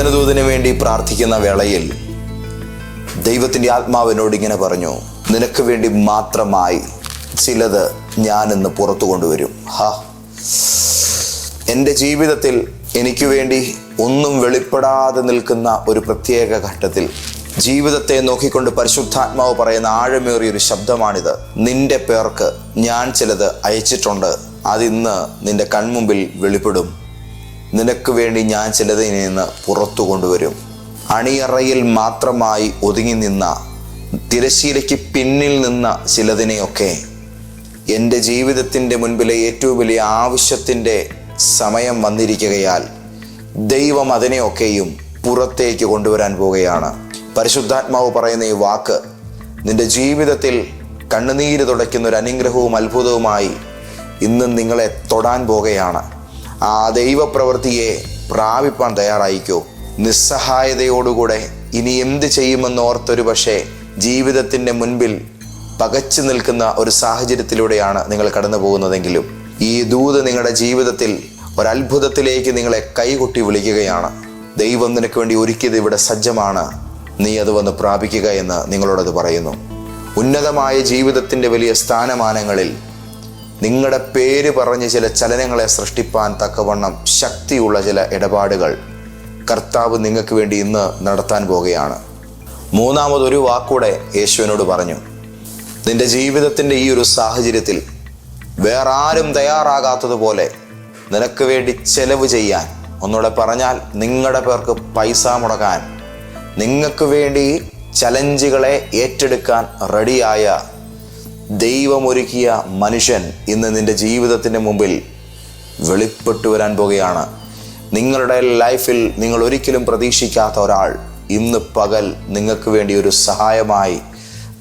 വചനദൂതന് വേണ്ടി പ്രാർത്ഥിക്കുന്ന വേളയിൽ ദൈവത്തിന്റെ ആത്മാവിനോട് ഇങ്ങനെ പറഞ്ഞു നിനക്ക് വേണ്ടി മാത്രമായി ചിലത് ഞാനിന്ന് പുറത്തു കൊണ്ടുവരും. ഹാ. എന്റെ ജീവിതത്തിൽ എനിക്ക് വേണ്ടി ഒന്നും വെളിപ്പെടാതെ നിൽക്കുന്ന ഒരു പ്രത്യേക ഘട്ടത്തിൽ ജീവിതത്തെ നോക്കിക്കൊണ്ട് പരിശുദ്ധാത്മാവ് പറയുന്ന ആഴമേറിയ ഒരു ശബ്ദമാണിത്. നിന്റെ പേർക്ക് ഞാൻ ചിലത് അയച്ചിട്ടുണ്ട്. അതിന്ന് നിന്റെ കൺമുമ്പിൽ വെളിപ്പെടും. നിനക്ക് വേണ്ടി ഞാൻ ചിലതിൽ നിന്ന് പുറത്തു കൊണ്ടുവരും. അണിയറയിൽ മാത്രമായി ഒതുങ്ങി നിന്ന തിരശീലയ്ക്ക് പിന്നിൽ നിന്ന ചിലതിനെയൊക്കെ എന്റെ ജീവിതത്തിന്റെ മുൻപിലെ ഏറ്റവും വലിയ ആവശ്യത്തിന്റെ സമയം വന്നിരിക്കുകയാൽ ദൈവം അതിനെയൊക്കെയും പുറത്തേക്ക് കൊണ്ടുവരാൻ പോവുകയാണ്. പരിശുദ്ധാത്മാവ് പറയുന്ന ഈ വാക്ക് നിന്റെ ജീവിതത്തിൽ കണ്ണുനീര് തുടയ്ക്കുന്ന ഒരു അനുഗ്രഹവും അത്ഭുതവുമായി ഇന്നും നിങ്ങളെ തൊടാൻ പോകുകയാണ് ആ ദൈവപ്രവൃത്തിയെ പ്രാപിപ്പാൻ തയ്യാറായിക്കോ? നിസ്സഹായതയോടുകൂടെ ഇനി എന്ത് ചെയ്യുമെന്ന് ഓർത്തൊരു പക്ഷേ ജീവിതത്തിന്റെ മുൻപിൽ പകച്ചു നിൽക്കുന്ന ഒരു സാഹചര്യത്തിലൂടെയാണ് നിങ്ങൾ കടന്നു പോകുന്നതെങ്കിലും ഈ ദൂത് നിങ്ങളുടെ ജീവിതത്തിൽ ഒരത്ഭുതത്തിലേക്ക് നിങ്ങളെ കൈകൊട്ടി വിളിക്കുകയാണ്. ദൈവം നിനക്ക് വേണ്ടി ഒരുക്കിയത് ഇവിടെ സജ്ജമാണ്. നീ അത് വന്ന് പ്രാപിക്കുക എന്ന് നിങ്ങളോടത് പറയുന്നു. ഉന്നതമായ ജീവിതത്തിന്റെ വലിയ സ്ഥാനമാനങ്ങളിൽ നിങ്ങളുടെ പേര് പറഞ്ഞ് ചില ചലനങ്ങളെ സൃഷ്ടിപ്പാൻ തക്കവണ്ണം ശക്തിയുള്ള ചില ഇടപാടുകൾ കർത്താവ് നിങ്ങൾക്ക് വേണ്ടി ഇന്ന് നടത്താൻ പോകുകയാണ് മൂന്നാമതൊരു വാക്കൂടെ യേശുവിനോട് പറഞ്ഞു. നിന്റെ ജീവിതത്തിന്റെ ഈ ഒരു സാഹചര്യത്തിൽ വേറെ ആരും തയ്യാറാകാത്തതുപോലെ നിനക്ക് വേണ്ടി ചെലവ് ചെയ്യാൻ ഒന്നുകൂടെ പറഞ്ഞാൽ നിങ്ങളുടെ പേർക്ക് പൈസ മുടക്കാൻ നിങ്ങൾക്ക് വേണ്ടി ചലഞ്ചുകളെ ഏറ്റെടുക്കാൻ റെഡിയായ ദൈവമൊരുക്കിയ മനുഷ്യൻ ഇന്ന് നിന്റെ ജീവിതത്തിന്റെ മുമ്പിൽ വെളിപ്പെട്ടു വരാൻ പോകുകയാണ്. നിങ്ങളുടെ ലൈഫിൽ നിങ്ങൾ ഒരിക്കലും പ്രതീക്ഷിക്കാത്ത ഒരാൾ ഇന്ന് പകൽ നിങ്ങൾക്ക് വേണ്ടി ഒരു സഹായമായി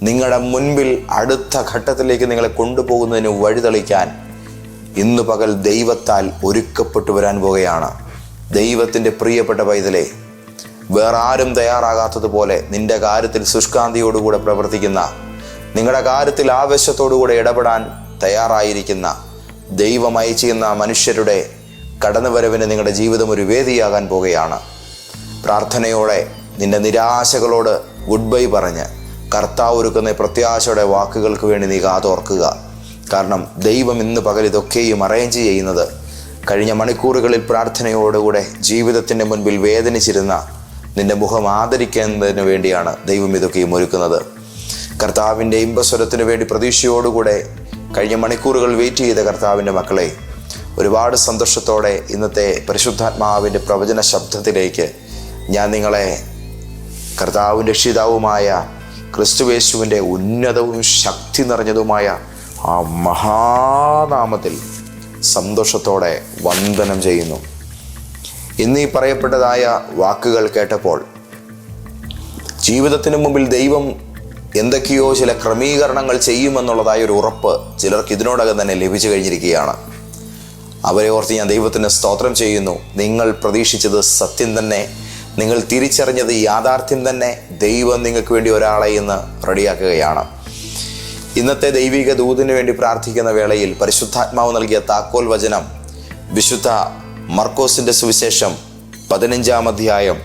നിങ്ങളുടെ മുൻപിൽ അടുത്ത ഘട്ടത്തിലേക്ക് നിങ്ങളെ കൊണ്ടുപോകുന്നതിന് വഴിതെളിക്കാൻ ഇന്ന് പകൽ ദൈവത്താൽ ഒരുക്കപ്പെട്ടു വരാൻ പോകുകയാണ്. ദൈവത്തിന്റെ പ്രിയപ്പെട്ട പൈതലെ വേറെ ആരും തയ്യാറാകാത്തതുപോലെ നിന്റെ കാര്യത്തിൽ ശുഷ്കാന്തിയോടുകൂടെ പ്രവർത്തിക്കുന്ന നിങ്ങളുടെ കാര്യത്തിൽ ആവേശത്തോടുകൂടെ ഇടപെടാൻ തയ്യാറായിരിക്കുന്ന ദൈവം അയച്ചിരുന്ന മനുഷ്യരുടെ കടന്നുവരവിന് നിങ്ങളുടെ ജീവിതം ഒരു വേദിയാകാൻ പോകുകയാണ്. പ്രാർത്ഥനയോടെ നിന്റെ നിരാശകളോട് ഗുഡ് ബൈ പറഞ്ഞ് കർത്താവ് ഒരുക്കുന്ന പ്രത്യാശയുടെ വാക്കുകൾക്ക് വേണ്ടി നീ കാതോർക്കുക കാരണം ദൈവം ഇന്ന് പകൽ ഇതൊക്കെയും അറേഞ്ച് ചെയ്യുന്നത് കഴിഞ്ഞ മണിക്കൂറുകളിൽ പ്രാർത്ഥനയോടുകൂടെ ജീവിതത്തിന്റെ മുൻപിൽ വേദനിച്ചിരുന്ന നിന്റെ മുഖം ആദരിക്കുന്നതിന് വേണ്ടിയാണ് ദൈവം ഇതൊക്കെയും ഒരുക്കുന്നത്. കർത്താവിന്റെ ഇമ്പസ്വരത്തിന് വേണ്ടി പ്രതീക്ഷയോടുകൂടെ കഴിഞ്ഞ മണിക്കൂറുകൾ വെയിറ്റ് ചെയ്ത കർത്താവിന്റെ മക്കളെ ഒരുപാട് സന്തോഷത്തോടെ ഇന്നത്തെ പരിശുദ്ധാത്മാവിന്റെ പ്രവചന ശബ്ദത്തിലേക്ക് ഞാൻ നിങ്ങളെ കർത്താവും രക്ഷിതാവുമായ ക്രിസ്തുവേശുവിന്റെ ഉന്നതവും ശക്തി നിറഞ്ഞതുമായ ആ മഹാനാമത്തിൽ സന്തോഷത്തോടെ വന്ദനം ചെയ്യുന്നു. ഇന്ന് പറയപ്പെട്ടതായ വാക്കുകൾ കേട്ടപ്പോൾ ജീവിതത്തിന് മുമ്പിൽ ദൈവം എന്തൊക്കെയോ ചില ക്രമീകരണങ്ങൾ ചെയ്യുമെന്നുള്ളതായ ഒരു ഉറപ്പ് ചിലർക്ക് ഇതിനോടകം തന്നെ ലഭിച്ചു കഴിഞ്ഞിരിക്കുകയാണ്. അവരെ ഓർത്ത് ഞാൻ ദൈവത്തിന് സ്തോത്രം ചെയ്യുന്നു. നിങ്ങൾ പ്രതീക്ഷിച്ചത് സത്യം തന്നെ. നിങ്ങൾ തിരിച്ചറിഞ്ഞത് യാഥാർത്ഥ്യം തന്നെ. ദൈവം നിങ്ങൾക്ക് വേണ്ടി ഒരാളെ ഇന്ന് റെഡിയാക്കുകയാണ്. ഇന്നത്തെ ദൈവിക ദൂതിനു വേണ്ടി പ്രാർത്ഥിക്കുന്ന വേളയിൽ പരിശുദ്ധാത്മാവ് നൽകിയ താക്കോൽ വചനം വിശുദ്ധ മർക്കോസിന്റെ സുവിശേഷം പതിനഞ്ചാം അധ്യായം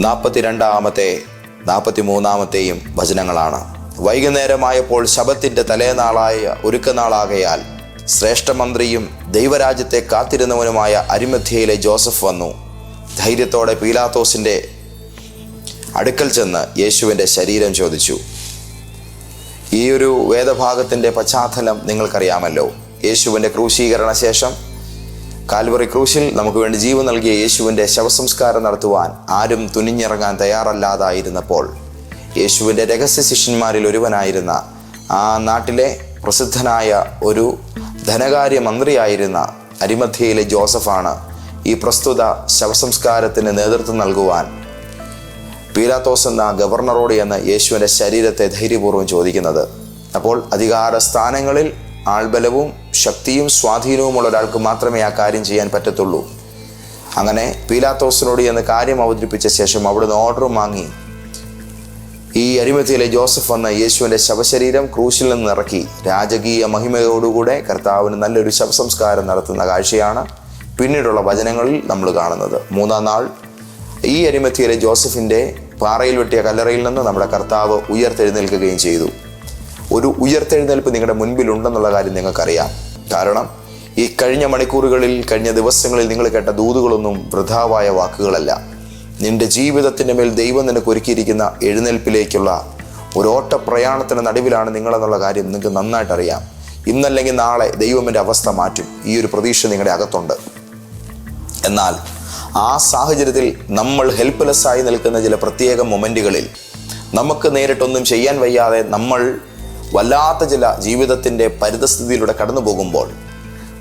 നാൽപ്പത്തിരണ്ടാമത്തെ നാൽപ്പത്തി മൂന്നാമത്തെയും വചനങ്ങളാണ്. വൈകുന്നേരമായപ്പോൾ ശബത്തിന്റെ തലേനാളായ ഒരുക്കനാളാകയാൽ ശ്രേഷ്ഠമന്ത്രിയും ദൈവരാജ്യത്തെ കാത്തിരുന്നവനുമായ അരിമധ്യയിലെ ജോസഫ് വന്നു. ധൈര്യത്തോടെ പീലാത്തോസിന്റെ അടുക്കൽ ചെന്ന് യേശുവിന്റെ ശരീരം ചോദിച്ചു. ഈ ഒരു വേദഭാഗത്തിന്റെ പശ്ചാത്തലം നിങ്ങൾക്കറിയാമല്ലോ. യേശുവിന്റെ ക്രൂശീകരണ ശേഷം കാൽവറി ക്രൂശിൽ നമുക്ക് വേണ്ടി ജീവൻ നൽകിയ യേശുവിന്റെ ശവസംസ്കാരം നടത്തുവാൻ ആരും തുനിഞ്ഞിറങ്ങാൻ തയ്യാറല്ലാതായിരുന്നപ്പോൾ യേശുവിന്റെ രഹസ്യ ശിഷ്യന്മാരിൽ ഒരുവനായിരുന്ന ആ നാട്ടിലെ പ്രസിദ്ധനായ ഒരു ധനകാര്യ മന്ത്രിയായിരുന്ന അരിമധ്യയിലെ ജോസഫാണ് ഈ പ്രസ്തുത ശവസംസ്കാരത്തിന് നേതൃത്വം നൽകുവാൻ പീലാത്തോസ് എന്ന ഗവർണറോട് എന്ന് യേശുവിന്റെ ശരീരത്തെ ധൈര്യപൂർവം ചോദിക്കുന്നത്. അപ്പോൾ അധികാര സ്ഥാനങ്ങളിൽ ആൾബലവും ശക്തിയും സ്വാധീനവുമുള്ള ഒരാൾക്ക് മാത്രമേ ആ കാര്യം ചെയ്യാൻ പറ്റത്തുള്ളൂ. അങ്ങനെ പീലാത്തോസിനോട് എന്ന് കാര്യം അവതരിപ്പിച്ച ശേഷം അവിടുന്ന് ഓർഡർ വാങ്ങി. ഈ അരിമത്തിയിലെ ജോസഫ് വന്ന യേശുവിന്റെ ശവശരീരം ക്രൂശിൽ നിന്ന് ഇറക്കി. രാജകീയ മഹിമയോടുകൂടെ കർത്താവിന് നല്ലൊരു ശവസംസ്കാരം നടത്തുന്ന കാഴ്ചയാണ് പിന്നീടുള്ള വചനങ്ങളിൽ നമ്മൾ കാണുന്നത്. മൂന്നാം നാൾ ഈ അരിമത്തിയിലെ ജോസഫിന്റെ പാറയിൽ വെട്ടിയ കല്ലറയിൽ നിന്ന് നമ്മുടെ കർത്താവ് ഉയർത്തെഴുന്നേൽക്കുകയും ചെയ്തു. ഒരു ഉയർത്തെഴുന്നേൽപ്പ് നിങ്ങളുടെ മുൻപിലുണ്ടെന്നുള്ള കാര്യം നിങ്ങൾക്കറിയാം. കാരണം ഈ കഴിഞ്ഞ മണിക്കൂറുകളിൽ കഴിഞ്ഞ ദിവസങ്ങളിൽ നിങ്ങൾ കേട്ട ദൂതുകളൊന്നും വൃഥാവായ വാക്കുകളല്ല. നിന്റെ ജീവിതത്തിന്റെ മേൽ ദൈവം നിനക്ക് ഒരുക്കിയിരിക്കുന്ന എഴുന്നേൽപ്പിലേക്കുള്ള ഒരു ഓട്ട പ്രയാണത്തിന് നടുവിലാണ് നിങ്ങളെന്നുള്ള കാര്യം നിങ്ങൾക്ക് നന്നായിട്ട് അറിയാം ഇന്നല്ലെങ്കിൽ നാളെ ദൈവം എന്റെ അവസ്ഥ മാറ്റും. ഈ ഒരു പ്രതീക്ഷ നിങ്ങളുടെ അകത്തുണ്ട്. എന്നാൽ ആ സാഹചര്യത്തിൽ നമ്മൾ ഹെൽപ്ലെസ് ആയി നിൽക്കുന്ന ചില പ്രത്യേക മൊമെന്റുകളിൽ നമുക്ക് നേരിട്ടൊന്നും ചെയ്യാൻ വയ്യാതെ നമ്മൾ വല്ലാത്ത ചില ജീവിതത്തിന്റെ പരിതസ്ഥിതിയിലൂടെ കടന്നു പോകുമ്പോൾ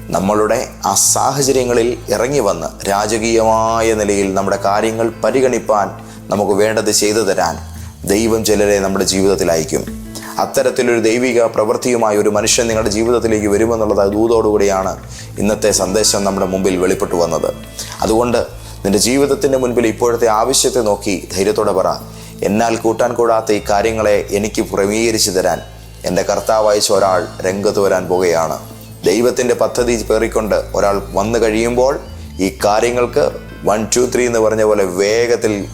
നമ്മളുടെ ആ സാഹചര്യങ്ങളിൽ ഇറങ്ങി വന്ന് രാജകീയമായ നിലയിൽ നമ്മുടെ കാര്യങ്ങൾ പരിഗണിപ്പാൻ നമുക്ക് വേണ്ടത് ചെയ്തു തരാൻ ദൈവം ചിലരെ നമ്മുടെ ജീവിതത്തിൽ അയക്കും. അത്തരത്തിലൊരു ദൈവിക പ്രവൃത്തിയുമായി ഒരു മനുഷ്യൻ നിങ്ങളുടെ ജീവിതത്തിലേക്ക് വരുമെന്നുള്ളത് ദൂതോടുകൂടിയാണ് ഇന്നത്തെ സന്ദേശം നമ്മുടെ മുമ്പിൽ വെളിപ്പെട്ടു വന്നത്. അതുകൊണ്ട് നിന്റെ ജീവിതത്തിന്റെ മുൻപിൽ ഇപ്പോഴത്തെ ആവശ്യത്തെ നോക്കി ധൈര്യത്തോടെ പറ. എന്നാൽ കൂട്ടാൻ കൂടാത്ത ഈ കാര്യങ്ങളെ എനിക്ക് ക്രമീകരിച്ചു തരാൻ എന്റെ കർത്താവ് ഒരാൾ രംഗത്ത് വരാൻ പോകുകയാണ്. ദൈവത്തിന്റെ പദ്ധതി പേറിക്കൊണ്ട് ഒരാൾ വന്നു കഴിയുമ്പോൾ ഈ കാര്യങ്ങൾക്ക് വൺ ടു ത്രീ എന്ന് പറഞ്ഞ പോലെ വേഗത്തിൽ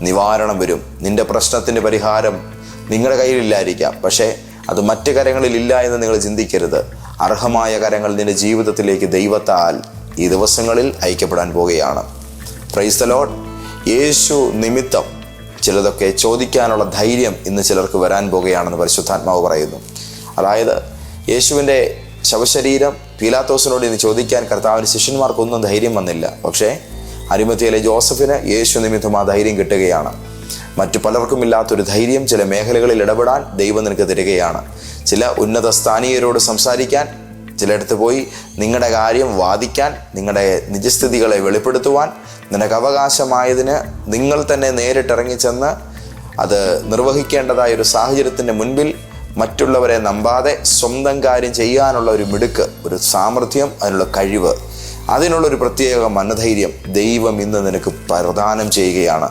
നിവാരണം വരും. നിന്റെ പ്രശ്നത്തിന്റെ പരിഹാരം നിങ്ങളുടെ കയ്യിലില്ലായിരിക്കാം. പക്ഷേ അത് മറ്റ് കരങ്ങളിൽ ഇല്ല എന്ന് നിങ്ങൾ ചിന്തിക്കരുത്. അർഹമായ കരങ്ങൾ നിന്റെ ജീവിതത്തിലേക്ക് ദൈവത്താൽ ഈ ദിവസങ്ങളിൽ അയക്കപ്പെടാൻ പോവുകയാണ് പ്രൈസ് യേശു നിമിത്തം ചിലതൊക്കെ ചോദിക്കാനുള്ള ധൈര്യം ഇന്ന് ചിലർക്ക് വരാൻ പോകുകയാണെന്ന് പരിശുദ്ധാത്മാവ് പറയുന്നു. അതായത് യേശുവിന്റെ ശവശരീരം പീലാത്തോസിനോട് ഇന്ന് ചോദിക്കാൻ കർത്താവിന് ശിഷ്യന്മാർക്കൊന്നും ധൈര്യം വന്നില്ല. പക്ഷേ അരിമത്തിയിലെ ജോസഫിന് യേശു നിമിത്തം ആ ധൈര്യം കിട്ടുകയാണ്. മറ്റു പലർക്കും ഇല്ലാത്തൊരു ധൈര്യം ചില മേഖലകളിൽ ഇടപെടാൻ ദൈവം നിനക്ക് തരികയാണ്. ചില ഉന്നത സ്ഥാനീയരോട് സംസാരിക്കാൻ ചിലയിടത്ത് പോയി നിങ്ങളുടെ കാര്യം വാദിക്കാൻ നിങ്ങളുടെ നിജസ്ഥിതികളെ വെളിപ്പെടുത്തുവാൻ നിനക്ക് അവകാശമായതിന് നിങ്ങൾ തന്നെ നേരിട്ടിറങ്ങി ചെന്ന് അത് നിർവഹിക്കേണ്ടതായ ഒരു സാഹചര്യത്തിന്റെ മുൻപിൽ മറ്റുള്ളവരെ നമ്പാതെ സ്വന്തം കാര്യം ചെയ്യാനുള്ള ഒരു മിടുക്ക് ഒരു സാമർഥ്യം അതിനുള്ള കഴിവ്. അതിനുള്ളൊരു പ്രത്യേക മനധൈര്യം ദൈവം ഇന്ന് നിനക്ക് പ്രദാനം ചെയ്യുകയാണ്.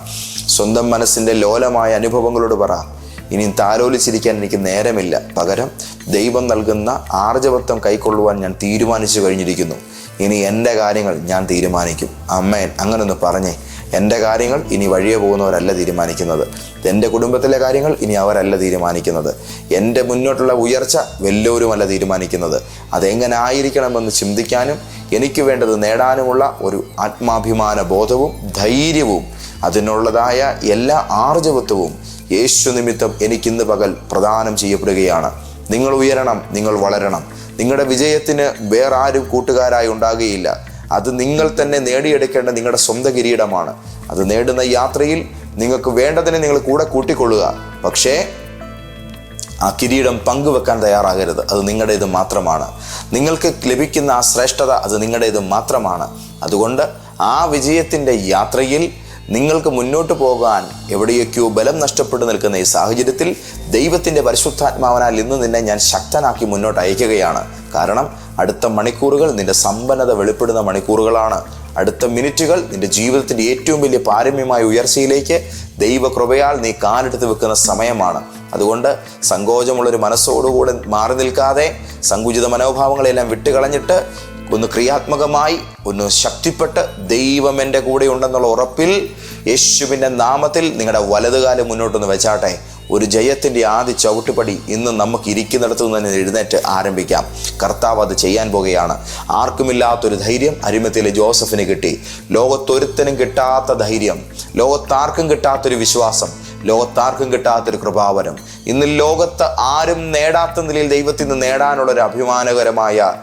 സ്വന്തം മനസ്സിന്റെ ലോലമായ അനുഭവങ്ങളോട് പറ. ഇനിയും താലോലിച്ചിരിക്കാൻ എനിക്ക് നേരമില്ല. പകരം ദൈവം നൽകുന്ന ആർജവത്വം കൈക്കൊള്ളുവാൻ ഞാൻ തീരുമാനിച്ചു കഴിഞ്ഞിരിക്കുന്നു. ഇനി എന്റെ കാര്യങ്ങൾ ഞാൻ തീരുമാനിക്കും. അമ്മേൻ. അങ്ങനൊന്ന് പറഞ്ഞേ. എന്റെ കാര്യങ്ങൾ ഇനി വഴിയെ പോകുന്നവരല്ല തീരുമാനിക്കുന്നത്. എന്റെ കുടുംബത്തിലെ കാര്യങ്ങൾ ഇനി അവരല്ല തീരുമാനിക്കുന്നത്. എന്റെ മുന്നോട്ടുള്ള ഉയർച്ച വല്ലവരുമല്ല തീരുമാനിക്കുന്നത്. അതെങ്ങനെ ആയിരിക്കണമെന്ന് ചിന്തിക്കാനും എനിക്ക് വേണ്ടത് നേടാനുമുള്ള ഒരു ആത്മാഭിമാന ബോധവും ധൈര്യവും അതിനുള്ളതായ എല്ലാ ആർജവത്വവും യേശു നിമിത്തം എനിക്കിന്ന് പകൽ പ്രദാനം ചെയ്യപ്പെടുകയാണ്. നിങ്ങൾ ഉയരണം നിങ്ങൾ വളരണം. നിങ്ങളുടെ വിജയത്തിന് വേറെ ആരും കൂട്ടുകാരായി ഉണ്ടാകുകയില്ല. അത് നിങ്ങൾ തന്നെ നേടിയെടുക്കേണ്ട നിങ്ങളുടെ സ്വന്തം കിരീടമാണ്. അത് നേടുന്ന യാത്രയിൽ നിങ്ങൾക്ക് വേണ്ടതിനെ നിങ്ങൾ കൂടെ കൂട്ടിക്കൊള്ളുക. പക്ഷേ ആ കിരീടം പങ്കുവെക്കാൻ തയ്യാറാകരുത്. അത് നിങ്ങളുടേത് മാത്രമാണ്. നിങ്ങൾക്ക് ലഭിക്കുന്ന ആ ശ്രേഷ്ഠത അത് നിങ്ങളുടേത് മാത്രമാണ്. അതുകൊണ്ട് ആ വിജയത്തിന്റെ യാത്രയിൽ നിങ്ങൾക്ക് മുന്നോട്ട് പോകാൻ എവിടെയൊക്കെയോ ബലം നഷ്ടപ്പെട്ടു നിൽക്കുന്ന ഈ സാഹചര്യത്തിൽ ദൈവത്തിന്റെ പരിശുദ്ധാത്മാവനാൽ ഇന്ന് നിന്നെ ഞാൻ ശക്തനാക്കി മുന്നോട്ട് അയക്കുകയാണ്. കാരണം അടുത്ത മണിക്കൂറുകൾ നിന്റെ സമ്പന്നത വെളിപ്പെടുന്ന മണിക്കൂറുകളാണ്. അടുത്ത മിനിറ്റുകൾ നിന്റെ ജീവിതത്തിന്റെ ഏറ്റവും വലിയ പാരമ്യമായ ഉയർച്ചയിലേക്ക് ദൈവകൃപയാൽ നീ കാലെടുത്ത് വെക്കുന്ന സമയമാണ്. അതുകൊണ്ട് സങ്കോചമുള്ളൊരു മനസ്സോടുകൂടെ മാറി നിൽക്കാതെ സങ്കുചിത മനോഭാവങ്ങളെല്ലാം വിട്ടുകളഞ്ഞിട്ട് ഒന്ന് ക്രിയാത്മകമായി ഒന്ന് ശക്തിപ്പെട്ട് ദൈവം എന്റെ കൂടെ ഉണ്ടെന്നുള്ള ഉറപ്പിൽ യേശുവിന്റെ നാമത്തിൽ നിങ്ങളുടെ വലതുകാലം മുന്നോട്ടൊന്ന് വെച്ചാട്ടെ. ഒരു ജയത്തിന്റെ ആദ്യ ചവിട്ടുപടി ഇന്ന് നമുക്ക് ഇരിക്കുന്നിടത്തു നിന്ന് തന്നെ എഴുന്നേറ്റ് ആരംഭിക്കാം. കർത്താവ് അത് ചെയ്യാൻ പോകുകയാണ്. ആർക്കുമില്ലാത്തൊരു ധൈര്യം അരിമത്തിലെ ജോസഫിന് കിട്ടി. ലോകത്തൊരുത്തനും കിട്ടാത്ത ധൈര്യം ലോകത്താർക്കും കിട്ടാത്തൊരു വിശ്വാസം ലോകത്താർക്കും കിട്ടാത്തൊരു കൃപാവരം. ഇന്ന് ലോകത്ത് ആരും നേടാത്ത നിലയിൽ ദൈവത്തിൽ നിന്ന് നേടാനുള്ളൊരു അഭിമാനകരമായ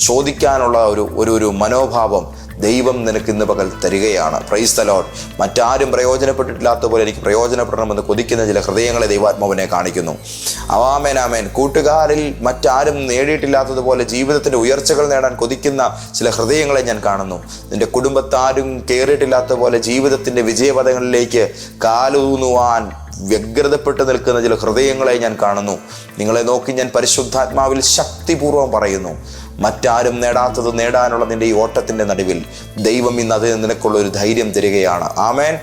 ചോദിക്കാനുള്ള ഒരു ഒരു ഒരു മനോഭാവം ദൈവം നിനക്ക് ഇന്ന് പകൽ തരികയാണ്. പ്രൈസ് തലോട്ട് മറ്റാരും പ്രയോജനപ്പെട്ടിട്ടില്ലാത്ത പോലെ എനിക്ക് പ്രയോജനപ്പെടണമെന്ന് കൊതിക്കുന്ന ചില ഹൃദയങ്ങളെ ദൈവാത്മാവിനെ കാണിക്കുന്നു. അവാമേൻ ആമേൻ. കൂട്ടുകാരിൽ മറ്റാരും നേടിയിട്ടില്ലാത്തതുപോലെ ജീവിതത്തിന്റെ ഉയർച്ചകൾ നേടാൻ കൊതിക്കുന്ന ചില ഹൃദയങ്ങളെ ഞാൻ കാണുന്നു. നിന്റെ കുടുംബത്താരും കയറിയിട്ടില്ലാത്ത പോലെ ജീവിതത്തിന്റെ വിജയപഥങ്ങളിലേക്ക് കാലൂന്നുവാൻ വ്യഗ്രതപ്പെട്ട് നിൽക്കുന്ന ചില ഹൃദയങ്ങളെ ഞാൻ കാണുന്നു. നിങ്ങളെ നോക്കി ഞാൻ പരിശുദ്ധാത്മാവിൽ ശക്തിപൂർവം പറയുന്നു. മറ്റാരും നേടാത്തത് നേടാനുള്ള നിന്റെ ഈ ഓട്ടത്തിന്റെ നടുവിൽ ദൈവം ഇന്ന് അതിന് നിനക്കുള്ള ഒരു ധൈര്യം തരികയാണ്. ആമേൻ.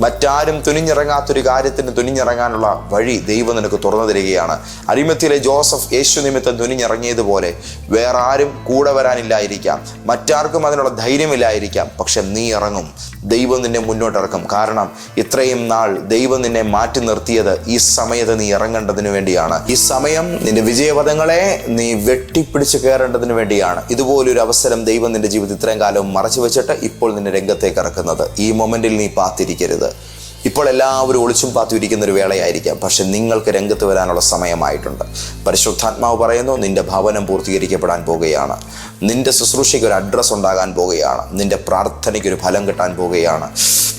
മറ്റാരും തുനിഞ്ഞിറങ്ങാത്തൊരു കാര്യത്തിന് തുനിഞ്ഞിറങ്ങാനുള്ള വഴി ദൈവം നിനക്ക് തുറന്നു തരികയാണ്. അരിമത്തിലെ ജോസഫ് യേശു നിമിത്തം തുനിഞ്ഞിറങ്ങിയതുപോലെ വേറെ ആരും കൂടെ വരാനില്ലായിരിക്കാം. മറ്റാർക്കും അതിനുള്ള ധൈര്യമില്ലായിരിക്കാം. പക്ഷെ നീ ഇറങ്ങും. ദൈവം നിന്നെ മുന്നോട്ടിറക്കും. കാരണം ഇത്രയും നാൾ ദൈവം നിന്നെ മാറ്റി നിർത്തിയത് ഈ സമയത്ത് നീ ഇറങ്ങേണ്ടതിന് വേണ്ടിയാണ്. ഈ സമയം നിന്റെ വിജയപഥങ്ങളെ നീ വെട്ടിപ്പിടിച്ച് കയറേണ്ടതിന് വേണ്ടിയാണ്. ഇതുപോലൊരു അവസരം ദൈവം നിന്റെ ജീവിതത്തിൽ ഇത്രയും കാലം മറച്ചു വെച്ചിട്ട് ഇപ്പോൾ നിന്നെ രംഗത്തേക്ക് ഇറക്കുന്നത്. ഈ മൊമെന്റിൽ നീ പാത്തിരിക്കരുത്. ഇപ്പോൾ എല്ലാവരും ഒളിച്ചും പാത്തിരിക്കുന്ന ഒരു വേളയായിരിക്കാം. പക്ഷെ നിങ്ങൾക്ക് രംഗത്ത് വരാനുള്ള സമയമായിട്ടുണ്ട്. പരിശുദ്ധാത്മാവ് പറയുന്നു നിന്റെ ഭവനം പൂർത്തീകരിക്കപ്പെടാൻ പോകുകയാണ്. നിന്റെ ശുശ്രൂഷയ്ക്ക് ഒരു അഡ്രസ്സ് ഉണ്ടാകാൻ പോകുകയാണ്. നിന്റെ പ്രാർത്ഥനയ്ക്ക് ഒരു ഫലം കിട്ടാൻ പോകുകയാണ്.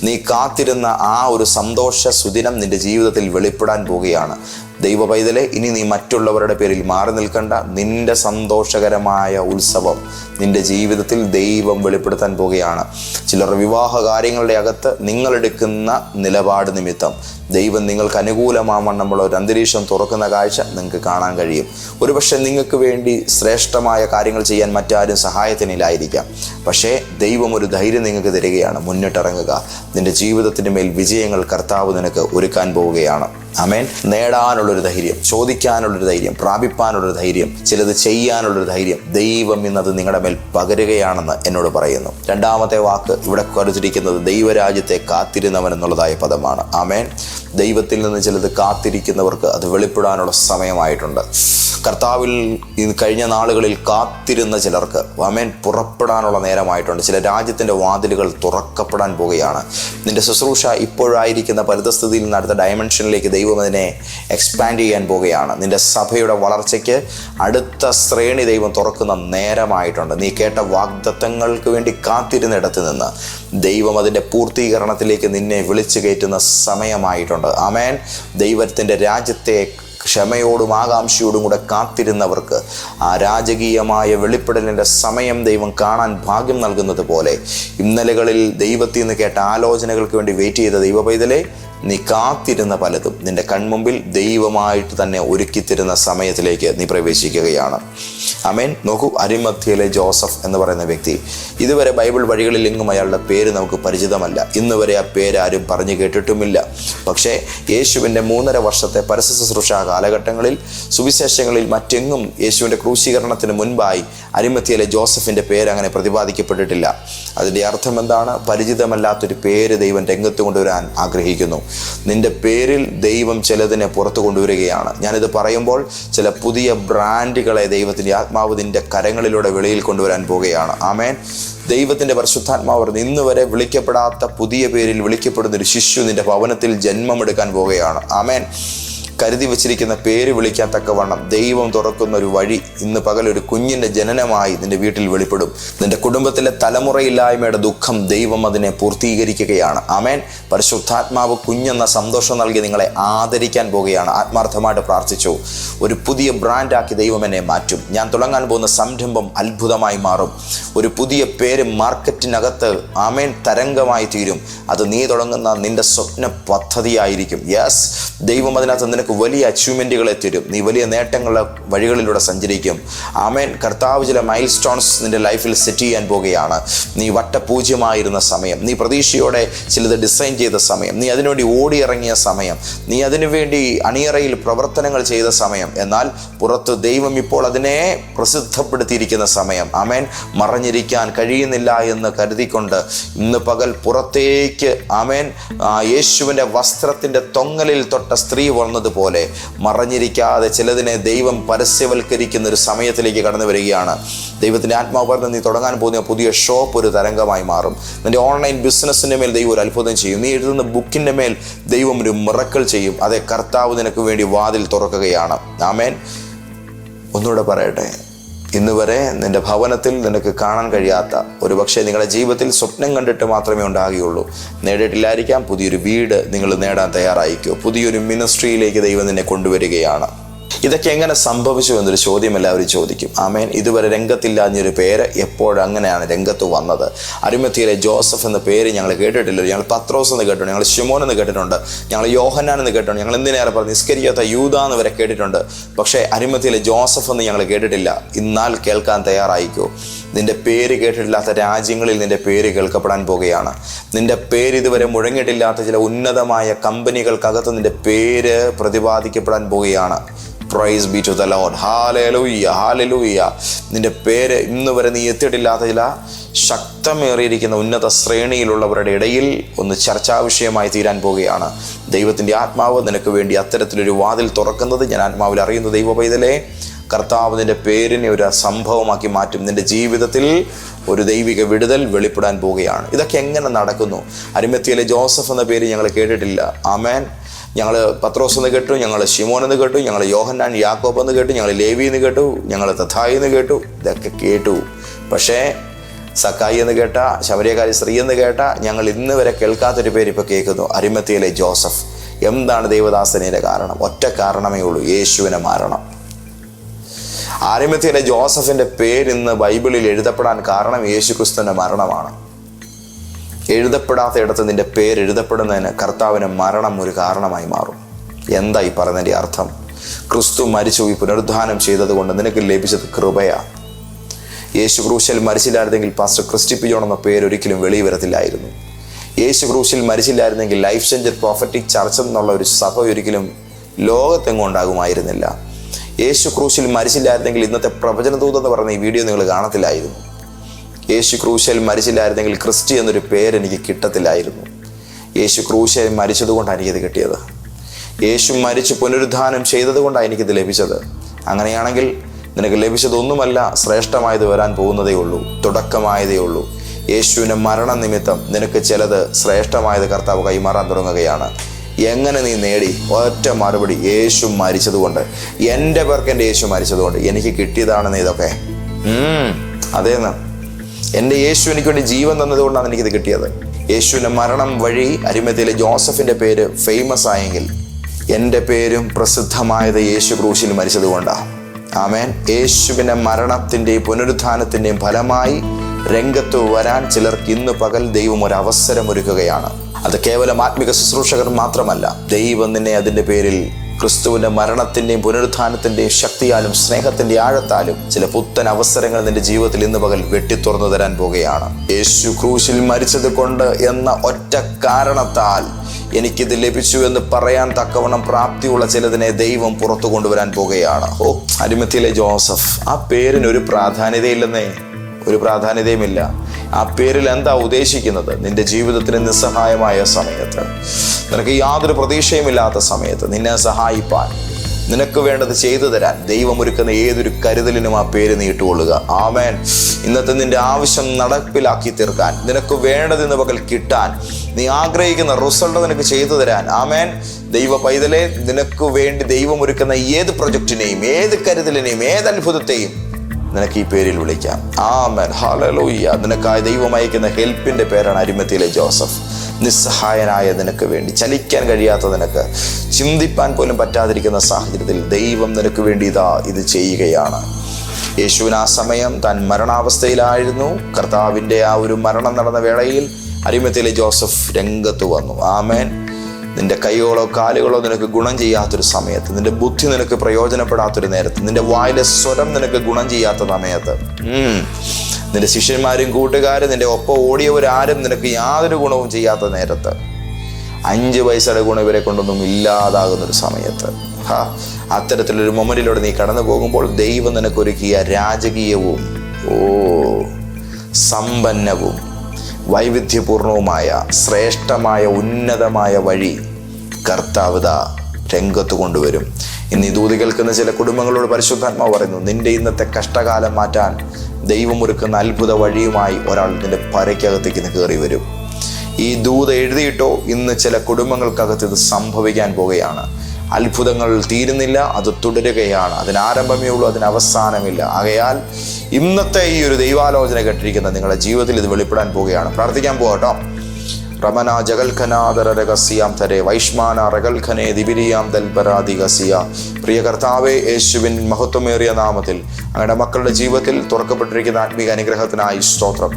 നീ കാത്തിരുന്ന ആ ഒരു സന്തോഷ സുദിനം നിന്റെ ജീവിതത്തിൽ വെളിപ്പെടാൻ പോവുകയാണ് ദൈവ പൈതലെ ഇനി നീ മറ്റുള്ളവരുടെ പേരിൽ മാറി നിൽക്കണ്ട. നിന്റെ സന്തോഷകരമായ ഉത്സവം നിന്റെ ജീവിതത്തിൽ ദൈവം വെളിപ്പെടുത്താൻ പോവുകയാണ് ചിലർ വിവാഹ കാര്യങ്ങളുടെ അകത്ത് നിങ്ങളെടുക്കുന്ന നിലപാട് നിമിത്തം ദൈവം നിങ്ങൾക്ക് അനുകൂലമാവണ്ണമുള്ള ഒരു അന്തരീക്ഷം തുറക്കുന്ന കാഴ്ച നിങ്ങൾക്ക് കാണാൻ കഴിയും. ഒരുപക്ഷെ നിങ്ങൾക്ക് വേണ്ടി ശ്രേഷ്ഠമായ കാര്യങ്ങൾ ചെയ്യാൻ മറ്റാരും സഹായത്തിനില്ലായിരിക്കാം. പക്ഷേ ദൈവം ഒരു ധൈര്യം നിങ്ങൾക്ക് തരികയാണ്. മുന്നിട്ടിറങ്ങുക. നിന്റെ ജീവിതത്തിന്റെ മേൽ വിജയങ്ങൾ കർത്താവ് നിനക്ക് ഒരുക്കാൻ പോവുകയാണ്. അമേൻ നേടാനുള്ളൊരു ധൈര്യം ചോദിക്കാനുള്ളൊരു ധൈര്യം പ്രാപിപ്പാനുള്ളൊരു ധൈര്യം ചിലത് ചെയ്യാനുള്ളൊരു ധൈര്യം ദൈവം ഇന്നത് നിങ്ങളുടെ മേൽ പകരുകയാണെന്ന് എന്നോട് പറയുന്നു. രണ്ടാമത്തെ വാക്ക് ഇവിടെ കരുതിരിക്കുന്നത് ദൈവരാജ്യത്തെ കാത്തിരുന്നവൻ എന്നുള്ളതായ പദമാണ്. ആമേൻ. ദൈവത്തിൽ നിന്ന് ചിലത് കാത്തിരിക്കുന്നവർക്ക് അത് വെളിപ്പെടാനുള്ള സമയമായിട്ടുണ്ട്. കർത്താവിൽ കഴിഞ്ഞ നാളുകളിൽ കാത്തിരുന്ന ചിലർക്ക് വമേൻ പുറപ്പെടാനുള്ള നേരമായിട്ടുണ്ട്. ചില രാജ്യത്തിന്റെ വാതിലുകൾ തുറക്കപ്പെടാൻ പോവുകയാണ്. നിന്റെ ശുശ്രൂഷ ഇപ്പോഴായിരിക്കുന്ന പരിതസ്ഥിതിയിൽ നിന്ന് അടുത്ത ഡയമെൻഷനിലേക്ക് ദൈവം അതിനെ എക്സ്പാൻഡ് ചെയ്യാൻ പോവുകയാണ്. നിന്റെ സഭയുടെ വളർച്ചയ്ക്ക് അടുത്ത ശ്രേണി ദൈവം തുറക്കുന്ന നേരമായിട്ടുണ്ട്. നീ കേട്ട വാഗ്ദത്തങ്ങൾക്ക് വേണ്ടി കാത്തിരുന്നിടത്ത് നിന്ന് ദൈവം അതിന്റെ പൂർത്തീകരണത്തിലേക്ക് നിന്നെ വിളിച്ചു കയറ്റുന്ന സമയമായിട്ടുണ്ട്. ആമേൻ. ദൈവത്തിന്റെ രാജ്യത്തെ ക്ഷമയോടും ആകാംക്ഷയോടും കൂടെ കാത്തിരുന്നവർക്ക് ആ രാജകീയമായ വെളിപ്പെടലിന്റെ സമയം ദൈവം കാണാൻ ഭാഗ്യം നൽകുന്നത് പോലെ ഇന്നലകളിൽ ദൈവത്തിൽ നിന്ന് കേട്ട ആലോചനകൾക്ക് വേണ്ടി വെയിറ്റ് ചെയ്ത ദൈവ പൈതലെ നീ കാത്തിരുന്ന പലതും നിന്റെ കൺമുമ്പിൽ ദൈവമായിട്ട് തന്നെ ഒരുക്കിത്തരുന്ന സമയത്തിലേക്ക് നീ പ്രവേശിക്കുകയാണ്. അമേൻ നോക്കൂ അരിമധ്യയിലെ ജോസഫ് എന്ന് പറയുന്ന വ്യക്തി. ഇതുവരെ ബൈബിൾ വഴികളിൽ എങ്ങും അയാളുടെ പേര് നമുക്ക് പരിചിതമല്ല. ഇന്നുവരെ ആ പേര് ആരും പറഞ്ഞു കേട്ടിട്ടുമില്ല. പക്ഷേ യേശുവിന്റെ മൂന്നര വർഷത്തെ പരസ്യ ശുശ്രൂഷ കാലഘട്ടങ്ങളിൽ സുവിശേഷങ്ങളിൽ മറ്റെങ്ങും യേശുവിന്റെ ക്രൂശീകരണത്തിന് മുൻപായി അരിമത്തിയിലെ ജോസഫിന്റെ പേര് അങ്ങനെ പ്രതിപാദിക്കപ്പെട്ടിട്ടില്ല. അതിന്റെ അർത്ഥം എന്താണ്? പരിചിതമല്ലാത്തൊരു പേര് ദൈവം രംഗത്ത് കൊണ്ടുവരാൻ ആഗ്രഹിക്കുന്നു. നിന്റെ പേരിൽ ദൈവം ചിലതിനെ പുറത്തു കൊണ്ടുവരികയാണ്. ഞാനിത് പറയുമ്പോൾ ചില പുതിയ ബ്രാൻഡുകളെ ദൈവത്തിന്റെ ആത്മാവ് കരങ്ങളിലൂടെ വെളിയിൽ കൊണ്ടുവരാൻ പോവുകയാണ്. ആമേൻ. ദൈവത്തിന്റെ പരിശുദ്ധാത്മാവ് പറഞ്ഞു ഇന്ന് വരെ വിളിക്കപ്പെടാത്ത പുതിയ പേരിൽ വിളിക്കപ്പെടുന്ന ഒരു ശിശു നിന്റെ ഭവനത്തിൽ ജന്മമെടുക്കാൻ പോവുകയാണ്. ആമേൻ. കരുതി വച്ചിരിക്കുന്ന പേര് വിളിക്കാൻ തക്കവണ്ണം ദൈവം തുറക്കുന്ന ഒരു വഴി ഇന്ന് പകൽ ഒരു കുഞ്ഞിന്റെ ജനനമായി നിന്റെ വീട്ടിൽ വെളിപ്പെടും. നിന്റെ കുടുംബത്തിലെ തലമുറയില്ലായ്മയുടെ ദുഃഖം ദൈവം അതിനെ പൂർത്തീകരിക്കുകയാണ്. അമേൻ പരിശുദ്ധാത്മാവ് കുഞ്ഞെന്ന സന്തോഷം നൽകി നിങ്ങളെ ആദരിക്കാൻ പോവുകയാണ് ആത്മാർത്ഥമായിട്ട് പ്രാർത്ഥിച്ചു. ഒരു പുതിയ ബ്രാൻഡാക്കി ദൈവം എന്നെ മാറ്റും. ഞാൻ തുടങ്ങാൻ പോകുന്ന സംരംഭം അത്ഭുതമായി മാറും. ഒരു പുതിയ പേര് മാർക്കറ്റിനകത്ത് ആമേൻ തരംഗമായി തീരും. അത് നീ തുടങ്ങുന്ന നിന്റെ സ്വപ്ന പദ്ധതിയായിരിക്കും. യെസ് ദൈവം അതിനകത്ത് നിനക്ക് വലിയ അച്ചീവ്മെന്റുകളെ തരും. നീ വലിയ നേട്ടങ്ങളുടെ വഴികളിലൂടെ സഞ്ചരിക്കും. ആമേൻ. കർത്താവ് ചില മൈൽ സ്റ്റോൺസ് നിന്റെ ലൈഫിൽ സെറ്റ് ചെയ്യാൻ പോകുകയാണ് നീ വട്ടപൂജ്യമായിരുന്ന സമയം നീ പ്രതീക്ഷയോടെ ചിലത് ഡിസൈൻ ചെയ്ത സമയം നീ അതിനുവേണ്ടി ഓടിയിറങ്ങിയ സമയം നീ അതിനുവേണ്ടി അണിയറയിൽ പ്രവർത്തനങ്ങൾ ചെയ്ത സമയം. എന്നാൽ പുറത്ത് ദൈവം ഇപ്പോൾ അതിനെ പ്രസിദ്ധപ്പെടുത്തിയിരിക്കുന്ന സമയം. ആമേൻ. മറഞ്ഞിരിക്കാൻ കഴിയുന്നില്ല എന്ന് കരുതിക്കൊണ്ട് ഇന്ന് പകൽ പുറത്തേക്ക് ആമേൻ യേശുവിന്റെ വസ്ത്രത്തിന്റെ തൊങ്ങലിൽ തൊട്ട സ്ത്രീ വന്നതുപോലെ മറഞ്ഞിരിക്കാതെ ചിലതിനെ ദൈവം പരസ്യവൽക്കരിക്കുന്ന ഒരു സമയത്തിലേക്ക് കടന്നു വരികയാണ്. ദൈവത്തിന്റെ ആത്മാവ് പറഞ്ഞ് നീ തുടങ്ങാൻ പോകുന്ന പുതിയ ഷോപ്പ് ഒരു തരംഗമായി മാറും. നിന്റെ ഓൺലൈൻ ബിസിനസ്സിന്റെ മേൽ ദൈവം ഒരു അത്ഭുതം ചെയ്യും. നീ എഴുതുന്ന ബുക്കിന്റെ മേൽ ദൈവം ഒരു മിറക്കൾ ചെയ്യും. അതേ കർത്താവ് നിനക്ക് വേണ്ടി വാതിൽ തുറക്കുകയാണ്. ആമേൻ. ഒന്നുകൂടെ പറയട്ടെ. ഇന്ന് വരെ നിന്റെ ഭവനത്തിൽ നിനക്ക് കാണാൻ കഴിയാത്ത ഒരു പക്ഷേ നിങ്ങളുടെ ജീവിതത്തിൽ സ്വപ്നം കണ്ടിട്ട് മാത്രമേ ഉണ്ടാകുകയുള്ളൂ. നേടിയിട്ടില്ലായിരിക്കാം. പുതിയൊരു വീട് നിങ്ങൾ നേടാൻ തയ്യാറായിക്കോ പുതിയൊരു മിനിസ്ട്രിയിലേക്ക് ദൈവം നിന്നെ കൊണ്ടുവരികയാണ്. ഇതൊക്കെ എങ്ങനെ സംഭവിച്ചു എന്നൊരു ചോദ്യം എല്ലാവരും ചോദിക്കും. ആമേൻ. ഇതുവരെ രംഗത്തില്ലാഞ്ഞൊരു പേര് എപ്പോഴങ്ങനെയാണ് രംഗത്ത് വന്നത്? അരുമത്തിയിലെ ജോസഫ് എന്ന പേര് ഞങ്ങൾ കേട്ടിട്ടില്ല ഞങ്ങൾ പത്രോസ് എന്ന് കേട്ടിട്ടുണ്ട്. ഞങ്ങൾ ഷിമോൻ എന്ന് കേട്ടിട്ടുണ്ട്. ഞങ്ങൾ യോഹന്നാൻ എന്ന് കേട്ടിട്ടുണ്ട്. ഞങ്ങൾ എന്തിനേറെ പറഞ്ഞു? നിസ്കരിക്കാത്ത യൂത എന്ന് വരെ കേട്ടിട്ടുണ്ട്. പക്ഷേ അരുമത്തിയിലെ ജോസഫ് എന്ന് ഞങ്ങൾ കേട്ടിട്ടില്ല. ഇന്നാൽ കേൾക്കാൻ തയ്യാറായിക്കോ? നിന്റെ പേര് കേട്ടിട്ടില്ലാത്ത രാജ്യങ്ങളിൽ നിന്റെ പേര് കേൾക്കപ്പെടാൻ പോകുകയാണ്. നിന്റെ പേര് ഇതുവരെ മുഴങ്ങിയിട്ടില്ലാത്ത ചില ഉന്നതമായ കമ്പനികൾക്കകത്ത് നിന്റെ പേര് പ്രതിപാദിക്കപ്പെടാൻ പോവുകയാണ് praise be to the lord hallelujah hallelujah നിന്റെ പേര് ഇന്ന് വരെ നീ എത്തിയിട്ടില്ലാത്ത ചില ശക്തമേറിയിരിക്കുന്ന ഉന്നത ശ്രേണിയിലുള്ളവരുടെ ഇടയിൽ ഒന്ന് ചർച്ചാ വിഷയമായി തീരാൻ പോവുകയാണ്. ദൈവത്തിന്റെ ആത്മാവ് നിനക്ക് വേണ്ടി അത്തരത്തിലൊരു വാതിൽ തുറക്കുന്നത് ഞാൻ ആത്മാവിൽ അറിയുന്ന. ദൈവ പൈതലേ കർത്താവ് നിന്റെ പേരിനെ ഒരു സംഭവമാക്കി മാറ്റും. നിന്റെ ജീവിതത്തിൽ ഒരു ദൈവിക വിടുതൽ വെളിപ്പെടാൻ പോവുകയാണ്. ഇതൊക്കെ എങ്ങനെ നടക്കുന്നു? അരിമത്തിയിലെ ജോസഫ് എന്ന പേര് ഞങ്ങൾ കേട്ടിട്ടില്ല. ആമേൻ. ഞങ്ങൾ പത്രോസ് എന്ന് കേട്ടു ഞങ്ങൾ ഷിമോൻ എന്ന് കേട്ടു ഞങ്ങൾ യോഹന്നാൻ യാക്കോബ് എന്ന് കേട്ടു ഞങ്ങൾ ലേവി എന്ന് കേട്ടു ഞങ്ങൾ തഥായി എന്ന് കേട്ടു ഇതൊക്കെ കേട്ടു. പക്ഷേ സക്കായി എന്ന് കേട്ട ശബരിയക്കാരി സ്ത്രീ എന്ന് കേട്ട ഞങ്ങൾ ഇന്ന് വരെ കേൾക്കാത്തൊരു പേര് ഇപ്പോൾ കേൾക്കുന്നു അരിമത്തിയിലെ ജോസഫ്. എന്താണ് ദൈവദാസനയുടെ കാരണം? ഒറ്റ കാരണമേ ഉള്ളൂ യേശുവിനെ മാറണം. ആരിമത്തിയിലെ ജോസഫിന്റെ പേര് ഇന്ന് ബൈബിളിൽ എഴുതപ്പെടാൻ കാരണം യേശുക്രിസ്തുവിന്റെ മരണമാണ്. എഴുതപ്പെടാത്ത ഇടത്ത് നിന്റെ പേര് എഴുതപ്പെടുന്നതിന് കർത്താവിന് മരണം ഒരു കാരണമായി മാറും. എന്താ ഈ പറഞ്ഞതിന്റെ അർത്ഥം? ക്രിസ്തു മരിച്ചു ഈ പുനരുദ്ധാനം ചെയ്തതുകൊണ്ട് നിനക്ക് ലഭിച്ചത് കൃപയാ. യേശു ക്രൂശിൽ മരിച്ചില്ലായിരുന്നെങ്കിൽ പാസ്റ്റർ ക്രിസ്റ്റി പിജോൺ എന്ന പേര് ഒരിക്കലും വെളിയിൽ വരത്തില്ലായിരുന്നു യേശു ക്രൂശിൽ മരിച്ചില്ലായിരുന്നെങ്കിൽ ലൈഫ് സെഞ്ചർ പ്രോഫറ്റിക് ചർച്ച് എന്നുള്ള ഒരു സഭ ഒരിക്കലും ലോകത്തെങ്ങും ഉണ്ടാകുമായിരുന്നില്ല. യേശു ക്രൂശിൽ മരിച്ചില്ലായിരുന്നെങ്കിൽ ഇന്നത്തെ പ്രവചനദൂത് എന്ന് പറഞ്ഞ ഈ വീഡിയോ നിങ്ങൾ കാണത്തില്ലായിരുന്നു. യേശു ക്രൂശയിൽ മരിച്ചില്ലായിരുന്നെങ്കിൽ ക്രിസ്റ്റി എന്നൊരു പേര് എനിക്ക് കിട്ടത്തില്ലായിരുന്നു. യേശു ക്രൂശിൽ മരിച്ചതുകൊണ്ടാണ് എനിക്കിത് കിട്ടിയത്. യേശു മരിച്ച് പുനരുദ്ധാനം ചെയ്തതുകൊണ്ടാണ് എനിക്കിത് ലഭിച്ചത്. അങ്ങനെയാണെങ്കിൽ നിനക്ക് ലഭിച്ചതൊന്നുമല്ല ശ്രേഷ്ഠമായത് വരാൻ പോകുന്നതേ ഉള്ളൂ തുടക്കമായതേ ഉള്ളൂ. യേശുവിന്റെ മരണ നിമിത്തം നിനക്ക് ചിലത് ശ്രേഷ്ഠമായത് കർത്താവ് കൈമാറാൻ തുടങ്ങുകയാണ്. എങ്ങനെ നീ നേടി? ഒറ്റ മറുപടി യേശു മരിച്ചതുകൊണ്ട്. എന്റെ പേർക്ക് എന്റെ യേശു മരിച്ചതുകൊണ്ട്. എനിക്ക് കിട്ടിയതാണെന്ന് ഇതൊക്കെ. അതേന്ന്. എന്റെ യേശു എനിക്ക് വേണ്ടി ജീവൻ തന്നതുകൊണ്ടാണ് എനിക്കിത് കിട്ടിയത്. യേശുവിന്റെ മരണം വഴി അരിമത്തിലെ ജോസഫിന്റെ പേര് ഫേമസ് ആയെങ്കിൽ എന്റെ പേരും പ്രസിദ്ധമായത് യേശു ക്രൂശിൽ മരിച്ചതുകൊണ്ടാണ് ആമേൻ. യേശുവിന്റെ മരണത്തിന്റെയും പുനരുത്ഥാനത്തിന്റെയും ഫലമായി രംഗത്ത് വരാൻ ചിലർക്ക് ഇന്ന് പകൽ ദൈവം ഒരു അവസരം ഒരുക്കുകയാണ്. അത് കേവലം ആത്മിക ശുശ്രൂഷകർ മാത്രമല്ല ദൈവം നിന്നെ അതിന്റെ പേരിൽ ക്രിസ്തുവിന്റെ മരണത്തിന്റെയും പുനരുത്ഥാനത്തിന്റെയും ശക്തിയാലും സ്നേഹത്തിന്റെ ആഴത്താലും ചില പുത്തൻ അവസരങ്ങൾ നിന്റെ ജീവിതത്തിൽ ഇന്ന് പകൽ വെട്ടിത്തുറന്നു തരാൻ പോകുകയാണ്. യേശു ക്രൂശിൽ മരിച്ചത് കൊണ്ട് എന്ന ഒറ്റ കാരണത്താൽ എനിക്കിത് ലഭിച്ചു എന്ന് പറയാൻ തക്കവണ്ണം പ്രാപ്തിയുള്ള ചിലതിനെ ദൈവം പുറത്തു കൊണ്ടുവരാൻ പോകുകയാണ്. ഓ അരിമത്തിയിലെ ജോസഫ് ആ പേരിന് ഒരു പ്രാധാന്യതയില്ലെന്നേ. ഒരു പ്രാധാന്യതയുമില്ല. ആ പേരിൽ എന്താ ഉദ്ദേശിക്കുന്നത്? നിന്റെ ജീവിതത്തിന് നിസ്സഹായമായ സമയത്ത്. നിനക്ക് യാതൊരു പ്രതീക്ഷയുമില്ലാത്ത സമയത്ത് നിന്നെ സഹായിപ്പാൻ നിനക്ക് വേണ്ടത് ചെയ്തു തരാൻ ദൈവം ഒരുക്കുന്ന ഏതൊരു കരുതലിനും ആ പേര് നീട്ടുകൊള്ളുക ആമേൻ. ഇന്നത്തെ നിന്റെ ആവശ്യം നടപ്പിലാക്കി തീർക്കാൻ നിനക്ക് വേണ്ടതിന് പകൽ കിട്ടാൻ നീ ആഗ്രഹിക്കുന്ന റിസൾട്ട് നിനക്ക് ചെയ്തു തരാൻ. ആമേൻ. ദൈവ പൈതലെ നിനക്ക് വേണ്ടി ദൈവം ഒരുക്കുന്ന ഏത് പ്രൊജക്റ്റിനെയും ഏത് കരുതലിനെയും ഏത് അത്ഭുതത്തെയും നിനക്ക് ഈ പേരിൽ വിളിക്കാം. ആമൻ. ഹാലലൂയ്യ നിനക്കായി ദൈവം അയക്കുന്ന ഹെൽപ്പിന്റെ പേരാണ് അരിമത്തിയിലെ ജോസഫ്. നിസ്സഹായനായ നിനക്ക് വേണ്ടി ചലിക്കാൻ കഴിയാത്ത നിനക്ക് ചിന്തിപ്പാൻ പോലും പറ്റാതിരിക്കുന്ന സാഹചര്യത്തിൽ ദൈവം നിനക്ക് വേണ്ടി ഇതാ ഇത് ചെയ്യുകയാണ്. യേശുവിന് ആ സമയം താൻ മരണാവസ്ഥയിലായിരുന്നു. കർത്താവിന്റെ ആ ഒരു മരണം നടന്ന വേളയിൽ അരിമത്തിലെ ജോസഫ് രംഗത്ത് വന്നു. ആമേൻ. നിന്റെ കൈകളോ കാലുകളോ നിനക്ക് ഗുണം ചെയ്യാത്തൊരു സമയത്ത് നിന്റെ ബുദ്ധി നിനക്ക് പ്രയോജനപ്പെടാത്തൊരു നേരത്ത് നിന്റെ വായിലെ സ്വരം നിനക്ക് ഗുണം ചെയ്യാത്ത സമയത്ത്. നിന്റെ ശിഷ്യന്മാരും കൂട്ടുകാരും നിന്റെ ഒപ്പം ഓടിയവരാരും നിനക്ക് യാതൊരു ഗുണവും ചെയ്യാത്ത നേരത്ത് അഞ്ച് പൈസയുടെ ഗുണം ഇവരെ കൊണ്ടൊന്നും ഇല്ലാതാകുന്ന ഒരു സമയത്ത് ഹാ അത്തരത്തിലൊരു മൊമെന്റിലൂടെ നീ കടന്നു പോകുമ്പോൾ ദൈവം നിനക്കൊരുക്കിയ രാജകീയവും ഓ സമ്പന്നവും വൈവിധ്യപൂർണവുമായ ശ്രേഷ്ഠമായ ഉന്നതമായ വഴി കർത്താവത രംഗത്ത് കൊണ്ടുവരും. ഇന്ന് ഈ ദൂതി കേൾക്കുന്ന ചില കുടുംബങ്ങളോട് പരിശുദ്ധാത്മാവ് പറയുന്നു നിന്റെ ഇന്നത്തെ കഷ്ടകാലം മാറ്റാൻ ദൈവം ഒരുക്കുന്ന അത്ഭുത വഴിയുമായി ഒരാൾ നിന്റെ പരയ്ക്കകത്തേക്ക് ഇന്ന് കയറി വരും ഈ ദൂത എഴുതിയിട്ടോ ഇന്ന് ചില കുടുംബങ്ങൾക്കകത്ത് ഇത് സംഭവിക്കാൻ പോകുകയാണ്. അത്ഭുതങ്ങൾ തീരുന്നില്ല അത് തുടരുകയാണ്. അതിന് ആരംഭമേ ഉള്ളൂ അതിന് അവസാനമില്ല. ആകയാൽ ഇന്നത്തെ ഈ ഒരു ദൈവാലോചന കേട്ടിരിക്കുന്ന നിങ്ങളുടെ ജീവിതത്തിൽ ഇത് വെളിപ്പെടാൻ പോവുകയാണ് പ്രാർത്ഥിക്കാൻ പോകട്ടോ റമന ജഗൽഖനാദര രഹസ്യാം തരെ വൈഷ്മാന റഗൽഖനെ ദിബിരിയാം ദൽപരാധികസിയ പ്രിയ യേശുവിൻ മഹത്വമേറിയ നാമത്തിൽ അങ്ങയുടെ മക്കളുടെ ജീവിതത്തിൽ തുറക്കപ്പെട്ടിരിക്കുന്ന ആത്മീക അനുഗ്രഹത്തിനായി സ്തോത്രം.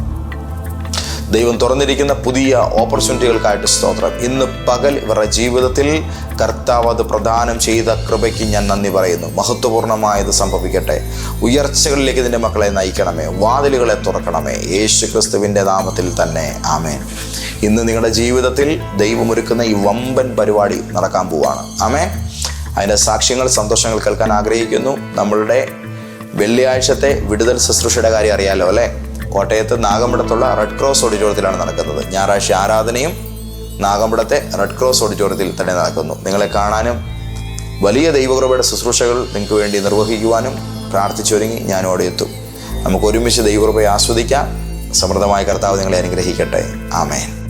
ദൈവം തുറന്നിരിക്കുന്ന പുതിയ ഓപ്പർച്യൂണിറ്റികൾക്കായിട്ട് സ്തോത്രം. ഇന്ന് പകൽ ഇവരുടെ ജീവിതത്തിൽ കർത്താവ് അത് പ്രദാനം ചെയ്ത കൃപയ്ക്ക് ഞാൻ നന്ദി പറയുന്നു. മഹത്വപൂർണമായത് സംഭവിക്കട്ടെ. ഉയർച്ചകളിലേക്ക് ഇതിന്റെ മക്കളെ നയിക്കണമേ. വാതിലുകളെ തുറക്കണമേ. യേശു ക്രിസ്തുവിന്റെ നാമത്തിൽ തന്നെ. ആമേൻ. ഇന്ന് നിങ്ങളുടെ ജീവിതത്തിൽ ദൈവമൊരുക്കുന്ന ഈ വമ്പൻ പരിപാടി നടക്കാൻ പോവാണ്. ആമേ അതിന്റെ സാക്ഷ്യങ്ങൾ സന്തോഷങ്ങൾ കേൾക്കാൻ ആഗ്രഹിക്കുന്നു. നമ്മളുടെ വെള്ളിയാഴ്ചത്തെ വിടുതൽ ശുശ്രൂഷയുടെ കാര്യം അറിയാലോ അല്ലേ? കോട്ടയത്ത് നാഗമ്പടത്തുള്ള റെഡ് ക്രോസ് ഓഡിറ്റോറിയത്തിലാണ് നടക്കുന്നത്. ഞായറാഴ്ച ആരാധനയും നാഗമ്പടത്തെ റെഡ് ക്രോസ് ഓഡിറ്റോറിയത്തിൽ തന്നെ നടക്കുന്നു. നിങ്ങളെ കാണാനും വലിയ ദൈവകൃപയുടെ ശുശ്രൂഷകൾ നിങ്ങൾക്ക് വേണ്ടി നിർവഹിക്കുവാനും പ്രാർത്ഥിച്ചൊരുങ്ങി ഞാൻ എത്തും. നമുക്ക് ഒരുമിച്ച് ദൈവകൃപയെ ആസ്വദിക്കാം. സമൃദ്ധമായ കർത്താവ് നിങ്ങളെ അനുഗ്രഹിക്കട്ടെ. ആമേൻ.